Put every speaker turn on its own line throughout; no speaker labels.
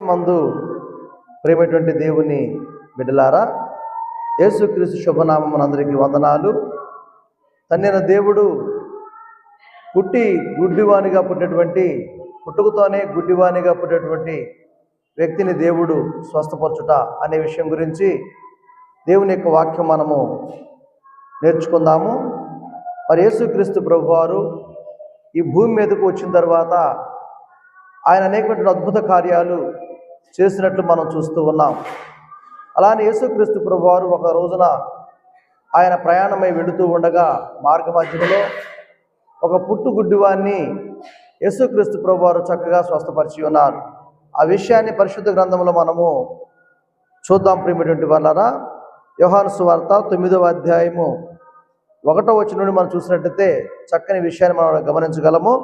మందు ప్రేమటువంటి దేవుని బిడ్డలారా యేసుక్రీస్తు శుభనామం అందరికీ వందనాలు. తన్నిన దేవుడు పుట్టి గుడ్డివానిగా పుట్టినటువంటి పుట్టుకతోనే గుడ్డివానిగా పుట్టినటువంటి వ్యక్తిని దేవుడు స్వస్థపరచుట అనే విషయం గురించి దేవుని యొక్క వాక్యం మనము నేర్చుకుందాము. మరి యేసుక్రీస్తు ప్రభువారు ఈ భూమి మీదకు వచ్చిన తర్వాత ఆయన అనేకమైన అద్భుత కార్యాలు చేసినట్లు మనం చూస్తూ ఉన్నాం. అలానే యేసుక్రీస్తు ప్రభువారు ఒక రోజున ఆయన ప్రయాణమై వెళుతూ ఉండగా మార్గ మధ్యలో ఒక పుట్టు యేసుక్రీస్తు ప్రభు వారు చక్కగా స్వస్థపరిచి ఉన్నారు. ఆ విషయాన్ని పరిశుద్ధ గ్రంథంలో మనము చూద్దాం ప్రేమటువంటి వాళ్ళరా యోహాను సువార్త తొమ్మిదవ అధ్యాయము ఒకటో వచ్చిన నుండి మనం చూసినట్టయితే చక్కని విషయాన్ని మనం గమనించగలము.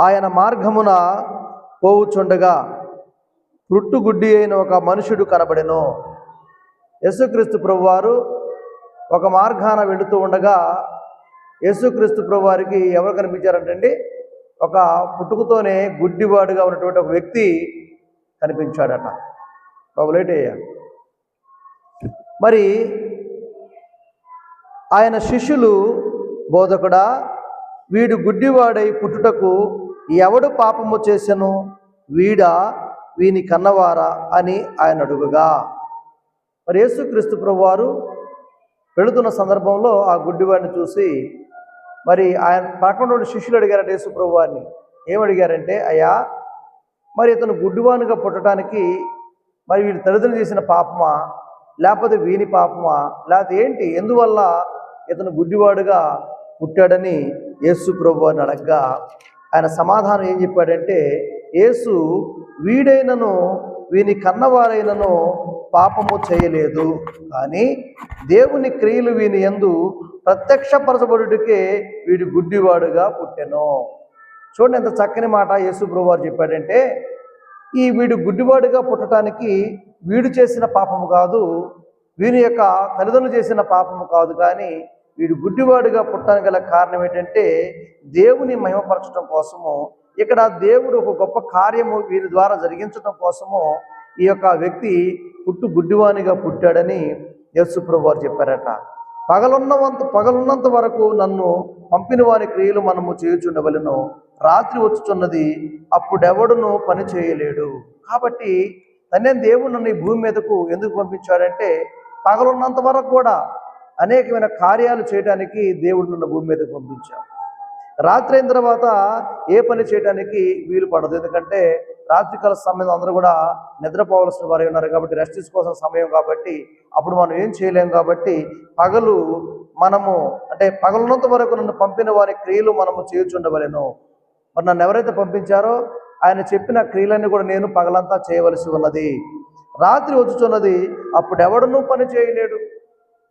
ఆయన మార్గమున పోవుచుండగా పుట్టుగుడ్డి అయిన ఒక మనుషుడు కనబడెను. యేసుక్రీస్తు ప్రభువారు ఒక మార్గాన వెళుతూ ఉండగా యేసుక్రీస్తు ప్రభువారికి ఎవరు కనిపించారంటండి? ఒక పుట్టుకతోనే గుడ్డివాడుగా ఉన్నటువంటి ఒక వ్యక్తి కనిపించాడట. బాబు లేట్ అయ్యా. మరి ఆయన శిష్యులు బోధకుడా వీడు గుడ్డివాడై పుట్టుటకు ఎవడు పాపము చేశాను వీడా వీని కన్నవారా అని ఆయన అడుగుగా. మరి యేసుక్రీస్తు ప్రభువారు వెళుతున్న సందర్భంలో ఆ గుడ్డివాడిని చూసి మరి ఆయన పక్కన శిష్యులు అడిగారట యేసు ప్రభువారిని ఏమడిగారంటే అయ్యా మరి ఇతను గుడ్డివానిగా పుట్టడానికి మరి వీడి తల్లిదండ్రులు చేసిన పాపమా? లేకపోతే వీని పాపమా? లేకపోతే ఏంటి? ఎందువల్ల ఇతను గుడ్డివాడుగా పుట్టాడని యేసు ప్రభు అని అడగ్గా. ఆయన సమాధానం ఏం చెప్పాడంటే యేసు వీడైనను వీని కన్నవారైనను పాపము చేయలేదు. కానీ దేవుని క్రియలు వీని ఎందు ప్రత్యక్షపరచబడుటకే వీడు గుడ్డివాడుగా పుట్టెను. చూడండి ఎంత చక్కని మాట యేసు వారు చెప్పాడంటే ఈ వీడు గుడ్డివాడుగా పుట్టడానికి వీడు చేసిన పాపము కాదు వీని యొక్క తల్లిదండ్రులు చేసిన పాపము కాదు కానీ వీడు గుడ్డివాడుగా పుట్టడానికి గల కారణం ఏంటంటే దేవుని మహిమపరచడం కోసము ఇక్కడ దేవుడు ఒక గొప్ప కార్యము వీరి ద్వారా జరిగించడం కోసము ఈ యొక్క వ్యక్తి పుట్టు గుడ్డివానిగా పుట్టాడని యేసుప్రభు వారు చెప్పారట. పగలున్నవంత పగలున్నంత వరకు నన్ను పంపిన వారి క్రియలు మనము చేయుచుండవలను. రాత్రి వచ్చుచున్నది అప్పుడెవడును పని చేయలేడు. కాబట్టి తనే దేవుడు నన్ను ఈ భూమి మీదకు ఎందుకు పంపించాడంటే పగలున్నంత వరకు కూడా అనేకమైన కార్యాలు చేయడానికి దేవుడు నన్ను భూమి మీదకు పంపించాడు. రాత్రి అయిన తర్వాత ఏ పని చేయడానికి వీలు పడదు. ఎందుకంటే రాత్రికాల సమయం అందరూ కూడా నిద్రపోవలసిన వారు ఉన్నారు కాబట్టి రెస్ట్ తీసుకోవాల్సిన సమయం కాబట్టి అప్పుడు మనం ఏం చేయలేం కాబట్టి పగలు మనము అంటే పగలున్నంత వరకు నన్ను పంపిన వారి క్రియలు మనము చేయుచుండవలేను మరి నన్ను ఎవరైతే పంపించారో ఆయన చెప్పిన క్రియలన్నీ కూడా నేను పగలంతా చేయవలసి ఉన్నది. రాత్రి వచ్చుచున్నది అప్పుడు ఎవడనూ పని చేయలేడు.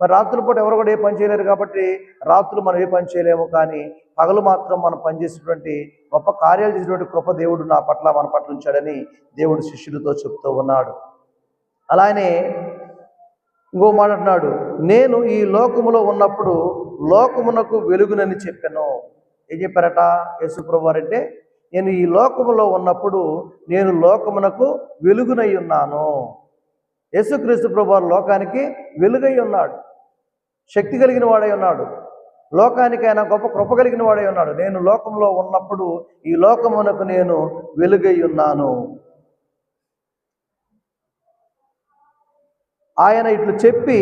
మరి రాత్రుల పూట ఎవరు కూడా ఏ పని చేయలేరు కాబట్టి రాత్రులు మనం ఏ పని చేయలేము. కానీ పగలు మాత్రం మనం పనిచేసినటువంటి గొప్ప కార్యాలు చేసినటువంటి కృప దేవుడు నా పట్ల మన పట్ల ఉంచాడని దేవుడు శిష్యులతో చెప్తూ ఉన్నాడు. అలానే ఇంకో మాట అంటున్నాడు నేను ఈ లోకములో ఉన్నప్పుడు లోకమునకు వెలుగునని చెప్పాను. ఏం చెప్పారట? యేసుప్రభు వారంటే నేను ఈ లోకములో ఉన్నప్పుడు నేను లోకమునకు వెలుగునై ఉన్నాను. యేసుక్రీస్తు ప్రభు లోకానికి వెలుగై ఉన్నాడు శక్తి కలిగిన వాడై ఉన్నాడు. లోకానికి ఆయన గొప్ప కృప కలిగిన వాడై ఉన్నాడు. నేను లోకంలో ఉన్నప్పుడు ఈ లోకమునకు నేను వెలుగై ఉన్నాను. ఆయన ఇట్లు చెప్పి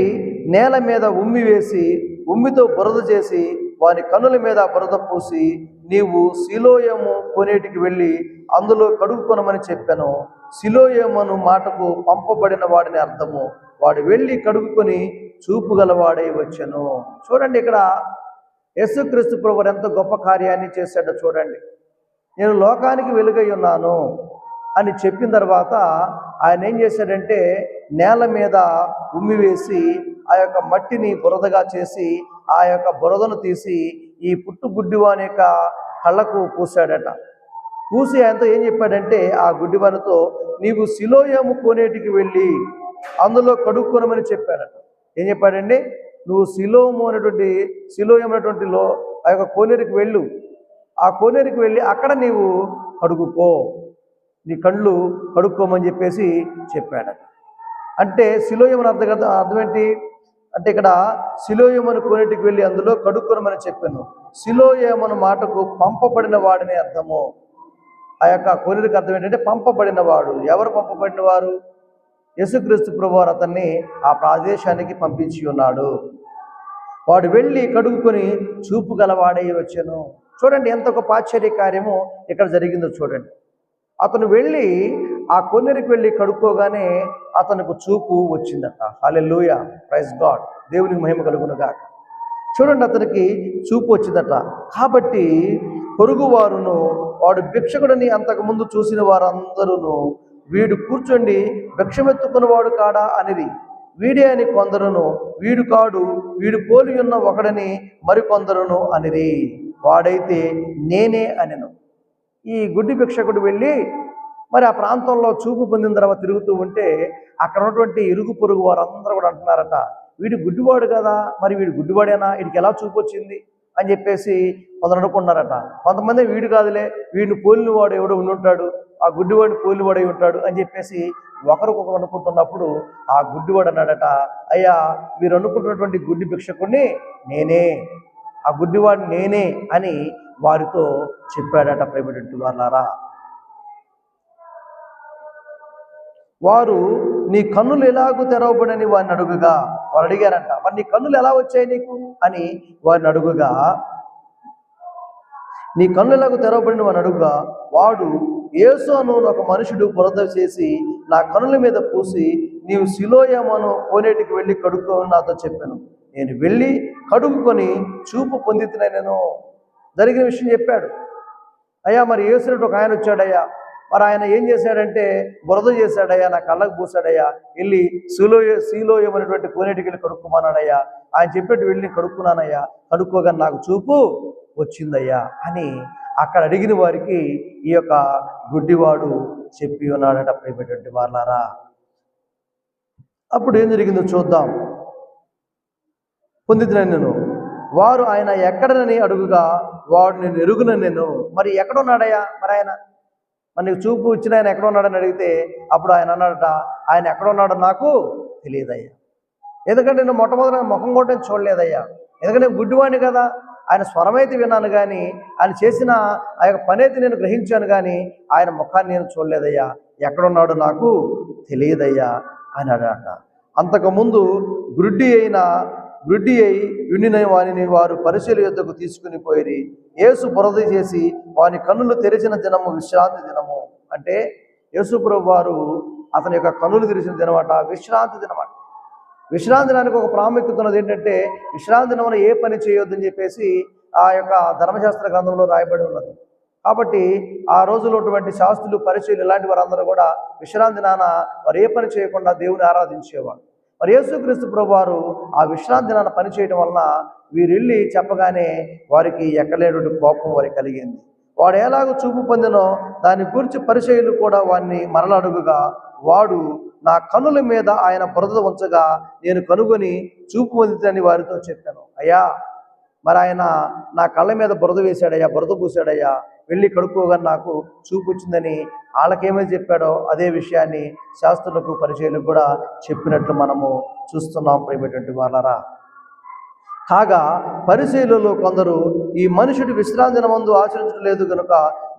నేల మీద ఉమ్మి వేసి ఉమ్మితో బురద చేసి వాని కన్నుల మీద బురద పూసి నీవు శిలోయము కొనేటికి వెళ్ళి అందులో కడుగుకొనమని చెప్పాను. శిలోయమను మాటకు పంపబడిన వాడిని అర్థము. వాడు వెళ్ళి కడుగుకొని చూపుగలవాడై వచ్చాను. చూడండి ఇక్కడ యేసుక్రీస్తు ప్రభు ఎంత గొప్ప కార్యాన్ని చేశాడో చూడండి. నేను లోకానికి వెలుగై ఉన్నాను అని చెప్పిన తర్వాత ఆయన ఏం చేశాడంటే నేల మీద ఉమ్మి వేసి ఆ యొక్క మట్టిని బురదగా చేసి ఆ యొక్క బురదను తీసి ఈ పుట్టు గుడ్డివాని యొక్క కళ్ళకు పూసాడట పూసి ఆయనతో ఏం చెప్పాడంటే ఆ గుడ్డివానితో నీవు శిలోయము కోనేటికి వెళ్ళి అందులో కడుక్కొనమని చెప్పాడట. ఏం చెప్పాడండి? నువ్వు శిలోము అనేటువంటి శిలోయం లో ఆ యొక్క కోనేరుకి వెళ్ళు. ఆ కోనేరుకి వెళ్ళి అక్కడ నీవు కడుగుకో. నీ కళ్ళు కడుక్కోమని చెప్పేసి చెప్పాడట. అంటే శిలోయమని అర్థం కదా అర్థం ఏంటి? అంటే ఇక్కడ శిలోయమను కోనేటికి వెళ్ళి అందులో కడుక్కొనమని చెప్పాను. శిలోయమను మాటకు పంపబడిన వాడిని అర్థము. ఆ యొక్క కొన్నిటికి అర్థం ఏంటంటే పంపబడిన వాడు. ఎవరు పంపబడిన వారు? యేసుక్రీస్తు ప్రభువారు అతన్ని ఆ ప్రదేశానికి పంపించి ఉన్నాడు. వాడు వెళ్ళి కడుగుకొని చూపు గలవాడై వచ్చాను. చూడండి ఎంత గొప్ప ఆశ్చర్య కార్యము ఇక్కడ జరిగిందో చూడండి. అతను వెళ్ళి ఆ కొన్నిరికి వెళ్ళి కడుక్కోగానే అతనికి చూపు వచ్చిందట. హల్లెలూయా ప్రైజ్ గాడ్ దేవునికి మహిమ కలుగునుగాక చూడండి అతనికి చూపు వచ్చిందట. కాబట్టి పొరుగువారును వాడు భిక్షకుడిని అంతకుముందు చూసిన వారందరూ వీడు కూర్చోండి భిక్షమెత్తుకున్నవాడు కాడా అనేది. వీడే అని కొందరును వీడు కాడు వీడు పోలి ఉన్న ఒకడని మరికొందరును అనిరి వాడైతే నేనే అనెను. ఈ గుడ్డి భిక్షకుడు వెళ్ళి మరి ఆ ప్రాంతంలో చూపు పొందిన తర్వాత తిరుగుతూ ఉంటే అక్కడ ఉన్నటువంటి ఇరుగు పొరుగు వారందరూ కూడా అంటున్నారట వీడు గుడ్డివాడు కదా మరి వీడు గుడ్డివాడేనా? వీడికి ఎలా చూపు వచ్చింది? అని చెప్పేసి కొందరు అనుకున్నారట కొంతమంది వీడు కాదులే వీడిని పోలిన వాడు ఎవడో ఉండి ఉంటాడు. ఆ గుడ్డివాడు పోలిన ఉంటాడు అని చెప్పేసి ఒకరికొకరు అనుకుంటున్నప్పుడు ఆ గుడ్డివాడు అన్నాడట అయ్యా మీరు అనుకుంటున్నటువంటి గుడ్డి భిక్షకుడిని నేనే ఆ గుడ్డివాడు నేనే అని వారితో చెప్పాడట ప్రేమటువంటి వాళ్ళారా వారు నీ కన్నులు ఎలాగూ తెరవబడని వారిని అడుగుగా? వారు అడిగారంట మరి నీ కన్నులు ఎలా వచ్చాయి నీకు? అని వారిని అడుగుగా నీ కన్నులకు తెరవబడిన వాడు అడుగుగా వాడు యేసు అను ఒక మనుషుడు బురద చేసి నా కన్నుల మీద పూసి నీవు శిలోయమను కోనేటికి వెళ్ళి కడుక్కోని నాతో చెప్పాను. నేను వెళ్ళి కడుక్కొని చూపు పొందితున్నా నేను. జరిగిన విషయం చెప్పాడు. అయ్యా మరి ఏసునట్టు ఒక ఆయన వచ్చాడయ్యా. మరి ఆయన ఏం చేశాడంటే బురద చేశాడయ్యా నా కళ్ళకు పూసాడయ్యా వెళ్ళి శిలోయ శీలోయం అనేటువంటి కోనేటికి వెళ్ళి కడుక్కోమన్నాడయ్యా ఆయన చెప్పేట్టు వెళ్ళి కడుక్కున్నానయ్యా. కడుక్కోగా నాకు చూపు. వచ్చిందయ్యా అని అక్కడ అడిగిన వారికి ఈ యొక్క గుడ్డివాడు చెప్పి ఉన్నాడట ప్రేమటువంటి వాళ్ళారా అప్పుడు ఏం జరిగిందో చూద్దాం. పొందితున్నాను నేను. వారు ఆయన ఎక్కడనని అడుగుగా వాడు నేను ఎరుగున నేను. మరి ఎక్కడ ఉన్నాడయ్యా మరి ఆయన? మరి నీకు చూపు ఇచ్చిన ఆయన ఎక్కడ ఉన్నాడని అడిగితే అప్పుడు ఆయన అన్నాడట ఆయన ఎక్కడ ఉన్నాడో నాకు తెలియదయ్యా. ఎందుకంటే నేను మొట్టమొదటి ముఖం కూడా నేను చూడలేదయ్యా. ఎందుకంటే నేను గుడ్డివాడిని కదా. ఆయన స్వరమైతే విన్నాను కానీ ఆయన చేసిన ఆ యొక్క పని అయితే నేను గ్రహించాను కానీ ఆయన ముఖాన్ని నేను చూడలేదయ్యా. ఎక్కడున్నాడు నాకు తెలియదయ్యా అని అడట అంతకుముందు గుడ్డి అయిన గుడ్డి అయి విండిన వానిని వారు పరిశీలి యుద్ధకు తీసుకుని పోయి యేసు బురద చేసి వాని కన్నులు తెరిచిన దినము విశ్రాంతి దినము. అంటే యేసు ప్రభు వారు అతని యొక్క కన్నులు తెరిచిన దినమాట విశ్రాంతి దినమాట. విశ్రాంతి దినానికి ఒక ప్రాముఖ్యత ఉన్నది ఏంటంటే విశ్రాంతి దినం ఏ పని చేయొద్దని చెప్పేసి ఆ యొక్క ధర్మశాస్త్ర గ్రంథంలో రాయబడి ఉన్నది. కాబట్టి ఆ రోజులో ఉన్నటువంటి శాస్త్రులు పరిచయలు ఇలాంటి వారందరూ కూడా విశ్రాంతి నాన వారు ఏ పని చేయకుండా దేవుని ఆరాధించేవారు. మరి యేసుక్రీస్తు ప్రభు వారు ఆ విశ్రాంతి నాన్న పని చేయడం వలన వీరిల్లి చెప్పగానే వారికి ఎక్కలేనటువంటి కోపం వారికి కలిగింది. వాడు ఎలాగో చూపు పొందినో దాని గురించి పరిచయలు కూడా వారిని మరలడుగుగా వాడు నా కనుల మీద ఆయన బురద ఉంచగా నేను కనుగొని చూపు పొందితని వారితో చెప్పాను. అయ్యా మరి ఆయన నా కళ్ళ మీద బురద వేశాడయ్యా బురద పూసాడయ్యా వెళ్ళి కడుక్కోగా నాకు చూపు వచ్చిందని వాళ్ళకేమని చెప్పాడో అదే విషయాన్ని శాస్త్రులకు పరిచయలకు కూడా చెప్పినట్లు మనము చూస్తున్నాం ప్రేమటువంటి వాళ్ళరా కాగా పరిశీలలో కొందరు ఈ మనుషుడు విశ్రాంతిన మందు ఆచరించడం లేదు కనుక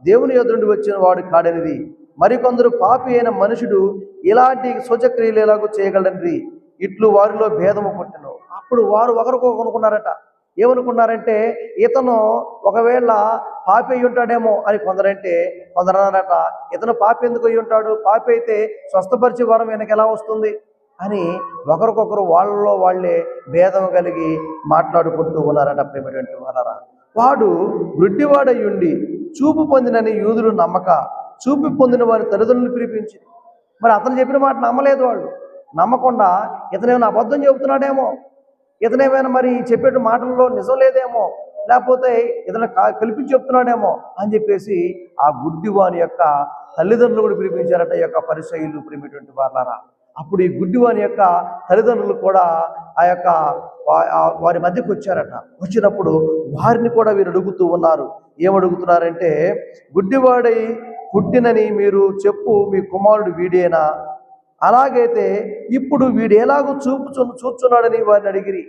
దేవుని ఎదురుండి వచ్చిన వాడు కాడనిది. మరికొందరు పాపి అయిన మనుషుడు ఇలాంటి శుచక్రియలు ఎలాగో చేయగలండి ఇట్లు వారిలో భేదము పుట్టను. అప్పుడు వారు ఒకరికొకనుకున్నారట ఏమనుకున్నారంటే ఇతను ఒకవేళ పాపి అయి ఉంటాడేమో అని కొందరంటే కొందరు అన్నారట ఇతను పాపి ఎందుకు అయి ఉంటాడు? పాపి అయితే స్వస్థపరిచే వరం వెనక ఎలా వస్తుంది? అని ఒకరికొకరు వాళ్ళలో వాళ్ళే భేదం కలిగి మాట్లాడుకుంటూ ఉన్నారట ప్రేమటువంటి వాళ్ళరా వాడు వృద్ధివాడయ్యుండి చూపు పొందినని యూదులు నమ్మక చూపి పొందిన వారి తల్లిదండ్రులు పిలిపించి మరి అతను చెప్పిన మాట నమ్మలేదు వాళ్ళు. నమ్మకుండా ఇతనేమైనా అబద్ధం చెబుతున్నాడేమో? ఇతనేమైనా మరి చెప్పేట మాటల్లో నిజం లేదేమో? లేకపోతే ఇతను కా- కల్పించి చెప్తున్నాడేమో అని చెప్పేసి ఆ గుడ్డివాని యొక్క తల్లిదండ్రులు కూడా పిలిపించారట ఈ యొక్క పరిచయులు ప్రేమటువంటి వాళ్ళారా అప్పుడు ఈ గుడ్డివాని యొక్క తల్లిదండ్రులు కూడా ఆ యొక్క వారి మధ్యకు వచ్చారట. వచ్చినప్పుడు వారిని కూడా వీరు అడుగుతూ ఉన్నారు. ఏమడుగుతున్నారంటే గుడ్డివాడై పుట్టినని మీరు చెప్పు మీ కుమారుడు వీడేనా? అలాగైతే ఇప్పుడు వీడు ఎలాగో చూపుచు చూస్తున్నాడని వారిని అడిగిరి.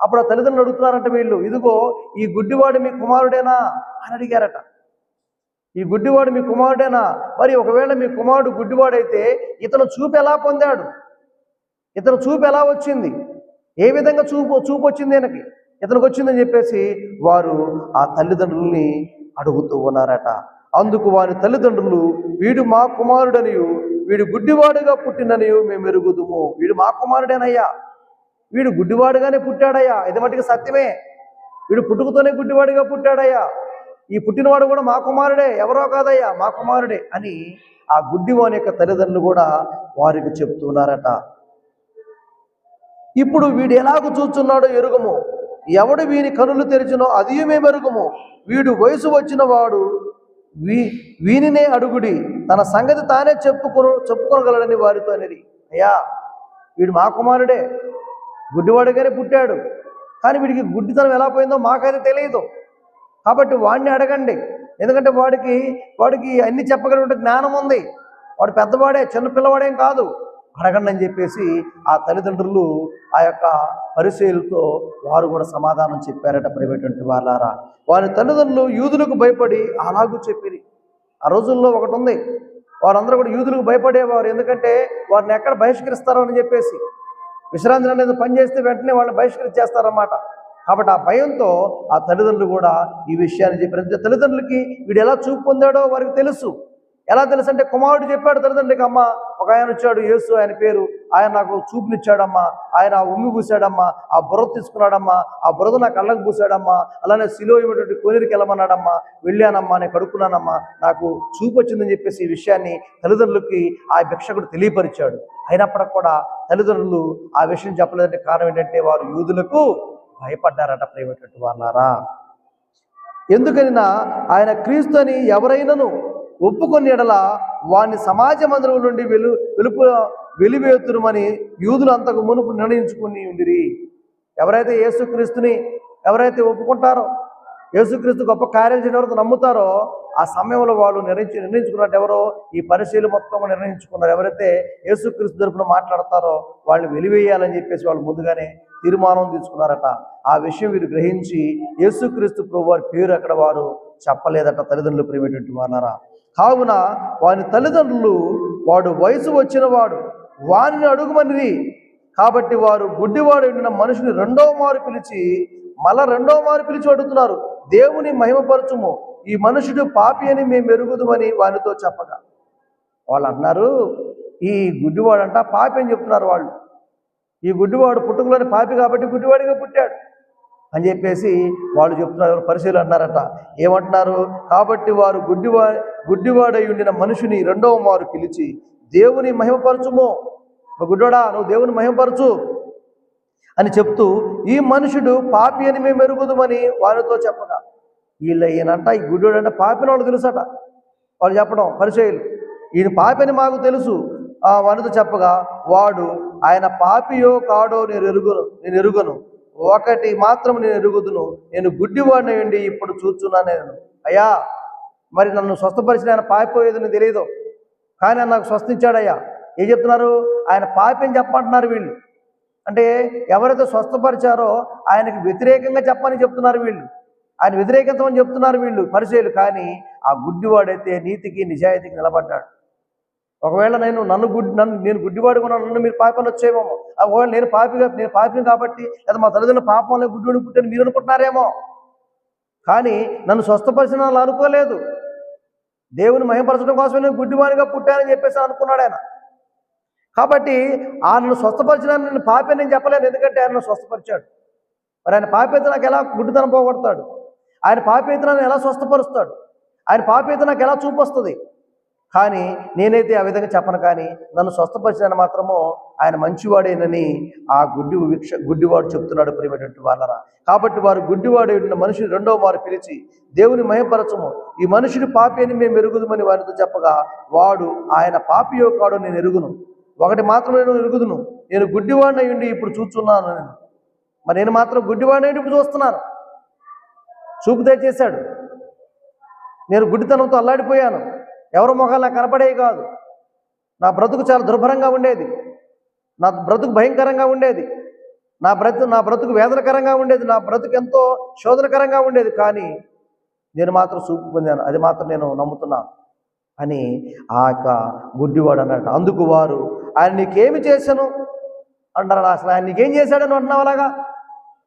అప్పుడు ఆ తల్లిదండ్రులు అడుగుతున్నారంట వీళ్ళు ఇదిగో ఈ గుడ్డివాడు మీ కుమారుడేనా? అని అడిగారట. ఈ గుడ్డివాడు మీ కుమారుడేనా? మరి ఒకవేళ మీ కుమారుడు గుడ్డివాడైతే ఇతను చూపు ఎలా పొందాడు? ఇతను చూపు ఎలా వచ్చింది? ఏ విధంగా చూపు చూపు వచ్చింది ఈయనకి? ఇతనికి వచ్చిందని చెప్పేసి వారు ఆ తల్లిదండ్రుల్ని అడుగుతూ ఉన్నారట. అందుకు వారి తల్లిదండ్రులు వీడు మా కుమారుడనియు వీడు గుడ్డివాడుగా పుట్టిననియు మేము ఎరుగుదుము. వీడు మా కుమారుడేనయ్యా. వీడు గుడ్డివాడుగానే పుట్టాడయ్యా. ఇది మటుకు సత్యమే. వీడు పుట్టుకతోనే గుడ్డివాడిగా పుట్టాడయ్యా. ఈ పుట్టినవాడు కూడా మా కుమారుడే. ఎవరో కాదయ్యా మా కుమారుడే అని ఆ గుడ్డివాని యొక్క తల్లిదండ్రులు కూడా వారికి చెప్తున్నారట. ఇప్పుడు వీడు ఎలాగ చూస్తున్నాడో ఎరుగము. ఎవడు వీని కనులు తెరిచినో అది మేము ఎరుగము. వీడు వయసు వచ్చిన వాడు వీ వీనినే అడుగుడి. తన సంగతి తానే చెప్పుకొను చెప్పుకోగలడని వారితో అనేది. అయ్యా వీడు మా కుమారుడే. గుడ్డివాడుగానే పుట్టాడు. కానీ వీడికి గుడ్డితనం ఎలా పోయిందో మాకైతే తెలియదు. కాబట్టి వాడిని అడగండి. ఎందుకంటే వాడికి వాడికి అన్ని చెప్పగలిగిన జ్ఞానం ఉంది వాడు పెద్దవాడే చిన్న పిల్లవాడేం కాదు. అడగండి అని చెప్పేసి ఆ తల్లిదండ్రులు ఆ యొక్క పరిశీలతో వారు కూడా సమాధానం చెప్పారట ప్రైవేటువంటి వాళ్ళారా వారి తల్లిదండ్రులు యూదులకు భయపడి అలాగూ చెప్పిరి. ఆ రోజుల్లో ఒకటి ఉంది. వారందరూ కూడా యూదులకు భయపడేవారు. ఎందుకంటే వారిని ఎక్కడ బహిష్కరిస్తారో అని చెప్పేసి. విశ్రాంతి అనేది పని చేస్తే వెంటనే వాళ్ళని బహిష్కరించేస్తారన్నమాట. కాబట్టి ఆ భయంతో ఆ తల్లిదండ్రులు కూడా ఈ విషయాన్ని చెప్పారు. తల్లిదండ్రులకి వీడు ఎలా చూపు పొందాడో వారికి తెలుసు. ఎలా తెలుసు అంటే కుమారుడు చెప్పాడు తల్లిదండ్రులకి అమ్మ ఒక ఆయన వచ్చాడు యేసు ఆయన పేరు. ఆయన నాకు చూపునిచ్చాడమ్మా. ఆయన ఉమ్మి పూసాడమ్మా ఆ బురద తీసుకున్నాడమ్మా. ఆ బురద నా కళ్ళకు పూసాడమ్మా అలానే సిలో ఇవ్వటువంటి కోనేరికి వెళ్ళమన్నాడమ్మా. వెళ్ళానమ్మా నేను కడుక్కున్నానమ్మా నాకు చూపు వచ్చిందని చెప్పేసి ఈ విషయాన్ని తల్లిదండ్రులకి ఆ భిక్షకుడు తెలియపరిచాడు. అయినప్పటికి కూడా తల్లిదండ్రులు ఆ విషయం చెప్పలేదంటే కారణం ఏంటంటే వారు యూదులకు భయపడ్డారట ప్రేమటువంటి వాళ్ళారా. ఎందుకనినా ఆయన క్రీస్తు అని ఎవరైనాను ఒప్పుకొని ఎడల వారిని సమాజ మందిరం నుండి వెలు వెలుపు వెలివేతురుమని యూదులు అంతకు మునుపు నిర్ణయించుకుని ఉండిరి. ఎవరైతే యేసుక్రీస్తుని ఎవరైతే ఒప్పుకుంటారో యేసుక్రీస్తు గొప్ప కార్యాలు చేయడం నమ్ముతారో ఆ సమయంలో వాళ్ళు నిర్ణయించి నిర్ణయించుకున్నట్టు ఎవరో ఈ పరిశీలి మొత్తం నిర్ణయించుకున్నారు. ఎవరైతే యేసుక్రీస్తు తరపున మాట్లాడతారో వాళ్ళని వెలివేయాలని చెప్పేసి వాళ్ళు ముందుగానే తీర్మానం తీసుకున్నారట. ఆ విషయం వీరు గ్రహించి యేసుక్రీస్తు ప్రభు వారి పేరు అక్కడ వారు చెప్పలేదట తల్లిదండ్రులు ప్రేమటువంటి వానారా కావున వాని తల్లిదండ్రులు వాడు వయసు వచ్చినవాడు వానిని అడుగుమనిది కాబట్టి వారు గుడ్డివాడు ఉండిన మనుషుని రెండో మారు పిలిచి మళ్ళా రెండో మారు పిలిచి అడుగుతున్నారు దేవుని మహిమపరచుము ఈ మనుషుడు పాపి అని మేము ఎరుగుదమని వానితో చెప్పగా. వాళ్ళు అన్నారు ఈ గుడ్డివాడంట పాపి అని చెప్తున్నారు వాళ్ళు. ఈ గుడ్డివాడు పుట్టుకలోని పాపి కాబట్టి గుడ్డివాడిగా పుట్టాడు. అని చెప్పేసి వాళ్ళు చెప్తున్నారు. ఎవరు పరిశీలన అన్నారట. ఏమంటున్నారు? కాబట్టి వారు గుడ్డివా గుడ్డివాడై ఉండిన మనుషుని రెండవ మారు పిలిచి దేవుని మహిమపరచుమో. "ఓ గుడ్డోడా నువ్వు దేవుని మహిమపరచు. అని చెప్తూ ఈ మనుషుడు పాపి అని మేము ఎరుగుదమని వారితో చెప్పగా. వీళ్ళ ఈయనంట ఈ గుడ్డోడు అంటే పాపిని వాళ్ళు తెలుసట. వాళ్ళు చెప్పడం పరిచయలు. ఈయన పాపి అని మాకు తెలుసు. వారితో చెప్పగా వాడు ఆయన పాపియో కాడో నేను ఎరుగును నేను ఎరుగను. ఒకటి మాత్రం నేను ఎరుగుదును నేను గుడ్డివాడిని ఉండి ఇప్పుడు చూచున్నాను నేను. అయ్యా మరి నన్ను స్వస్థపరిచిన ఆయన పారిపోయేదని తెలియదు కానీ నాకు స్వస్థించాడయ్యా. ఏం చెప్తున్నారు? ఆయన పాపి చెప్పంటున్నారు చెప్పమంటున్నారు వీళ్ళు? అంటే ఎవరైతే స్వస్థపరిచారో ఆయనకి వ్యతిరేకంగా చెప్పని చెప్తున్నారు వీళ్ళు. ఆయన వ్యతిరేకతమని చెప్తున్నారు వీళ్ళు పరిచయలు. కానీ ఆ గుడ్డివాడైతే నీతికి నిజాయితీకి నిలబడ్డాడు. ఒకవేళ నేను నన్ను గుడ్డి నన్ను నేను గుడ్డివాడు కూడా నన్ను మీరు పాపలు వచ్చేమో ఒకవేళ నేను పాపిగా నేను పాపిని కాబట్టి లేదా మా తల్లిదండ్రులు పాపంలో గుడ్డివాడు పుట్టాను మీరు అనుకుంటున్నారేమో. కానీ నన్ను స్వస్థపరిచిన వాళ్ళు అనుకోలేదు. దేవుని మహిమపరచడం కోసమే నేను గుడ్డివాడిగా పుట్టానని చెప్పేసి అనుకున్నాడు ఆయన. కాబట్టి ఆయనను స్వస్థపరిచిన నేను పాపే నేను చెప్పలేను. ఎందుకంటే ఆయన స్వస్థపరిచాడు. మరి ఆయన పాపేత నాకు ఎలా గుడ్డితనం పోగొడతాడు? ఆయన పాపేత నన్ను ఎలా స్వస్థపరుస్తాడు? ఆయన పాపేత నాకు ఎలా చూపొస్తుంది? కానీ నేనైతే ఆ విధంగా చెప్పను కానీ నన్ను స్వస్థపరిచిన మాత్రము ఆయన మంచివాడేనని ఆ గుడ్డి వీక్ష గుడ్డివాడు చెప్తున్నాడు ప్రియమైనటువంటి వాళ్ళరా. కాబట్టి వారు గుడ్డివాడు ఉన్న మనిషిని రెండవ వారు పిలిచి దేవుని మయపరచము. ఈ మనుషుని పాపి అని మేము ఎరుగుదుమని వారితో చెప్పగా వాడు ఆయన పాపియో కాడు నేను ఎరుగును. ఒకటి మాత్రం నేను ఎరుగుదును. నేను గుడ్డివాడిని అయ్యుండి ఇప్పుడు చూస్తున్నాను నేను. మరి నేను మాత్రం గుడ్డివాడిని ఇప్పుడు చూస్తున్నాను. చూపు దయచేశాడు. నేను గుడ్డితనంతో అల్లాడిపోయాను. ఎవరి మొఖాలు నాకు కనపడేవి కాదు. నా బ్రతుకు చాలా దుర్భరంగా ఉండేది. నా బ్రతుకు భయంకరంగా ఉండేది. నా బ్రతు నా బ్రతుకు వేదనకరంగా ఉండేది. నా బ్రతుకు ఎంతో శోధనకరంగా ఉండేది. కానీ నేను మాత్రం చూపు పొందాను. అది మాత్రం నేను నమ్ముతున్నాను. అని ఆ యొక్క గుడ్డివాడు అన్నట్టు అందుకు వారు ఆయన నీకేమి చేశాను? అంటారు అసలు. ఆయన నీకేం చేశాడని అంటున్నావు అలాగా?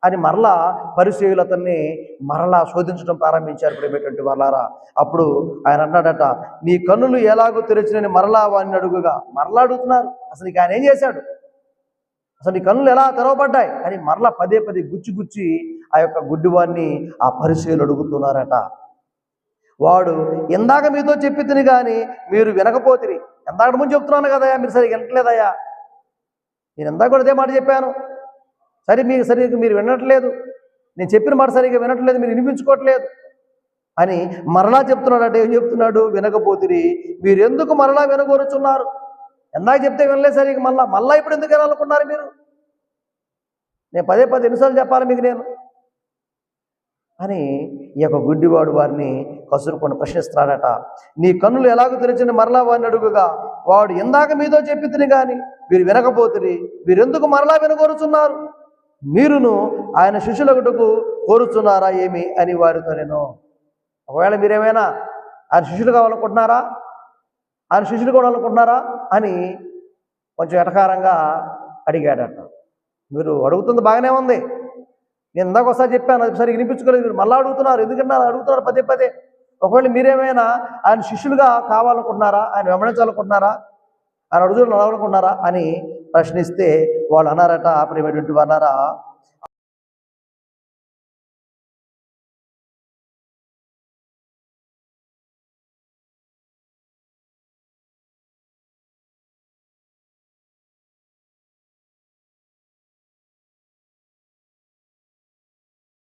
అని మరలా పరిచయులు అతన్ని మరలా శోధించడం ప్రారంభించారు ప్రేమటువంటి వాళ్ళారా అప్పుడు ఆయన అన్నాడట నీ కన్నులు ఎలాగో తెరిచినని మరలా వాడిని అడుగుగా. మరలా అడుగుతున్నారు. అసలు ఇక ఆయన ఏం చేశాడు? అసలు నీ కన్నులు ఎలా తెరవబడ్డాయి? అని మరలా పదే పదే గుచ్చి గుచ్చి ఆ యొక్క గుడ్డివాడిని ఆ పరిశీలు అడుగుతున్నారట. వాడు ఇందాక మీతో చెప్పి తిని కానీ మీరు వినకపోతిరి. ఎందాక ముందు చెప్తున్నాను కదయ్యా మీరు సరిగ్గా వినట్లేదయ్యా. నేను ఎందాక కూడా అదే మాట చెప్పాను. సరే మీకు సరిగ్గా మీరు వినట్లేదు. నేను చెప్పిన మాట సరిగ్గా వినట్లేదు మీరు వినిపించుకోవట్లేదు. అని మరలా చెప్తున్నాడు ఏం చెప్తున్నాడు? వినకపోతిరి. మీరు ఎందుకు మరలా వినగోరుచున్నారు? ఎందాక చెప్తే వినలేదు సరిగ్గా మళ్ళా మళ్ళా ఇప్పుడు ఎందుకు వినాలనుకున్నారు మీరు? నేను పదే పదే ఎన్నిసార్లు చెప్పాలి మీకు నేను. అని ఈ యొక్క గుడ్డివాడు వారిని కసురుకొని ప్రశ్నిస్తున్నాడట. నీ కన్నులు ఎలాగో తెరిచిన మరలా వాడిని అడుగుగా. వాడు ఇందాక మీతో చెప్పితిని కానీ మీరు వినకపోతురి. వీరెందుకు మరలా వినగోరుచున్నారు? మీరును ఆయన శిష్యులగుటకు కోరుచున్నారా ఏమి అని వారితో నేను ఒకవేళ మీరేమైనా ఆయన శిష్యులు కావాలనుకుంటున్నారా? ఆయన శిష్యులు కావాలనుకుంటున్నారా? అని కొంచెం ఎటకారంగా అడిగాడట. మీరు అడుగుతుంది బాగానే ఉంది. నేను ఇందాక ఒకసారి చెప్పాను అది సరిగ్గా వినిపించుకోలేదు. మీరు మళ్ళీ అడుగుతున్నారు ఎందుకన్నారు అడుగుతున్నారు పదే పదే. ఒకవేళ మీరేమైనా ఆయన శిష్యులుగా కావాలనుకుంటున్నారా? ఆయన వెంబడించాలనుకుంటున్నారా? ఆయన అడుగులు నడవాలనుకుంటున్నారా? అని ప్రశ్నిస్తే వాళ్ళు అన్నారట ప్రేమటువంటి వారా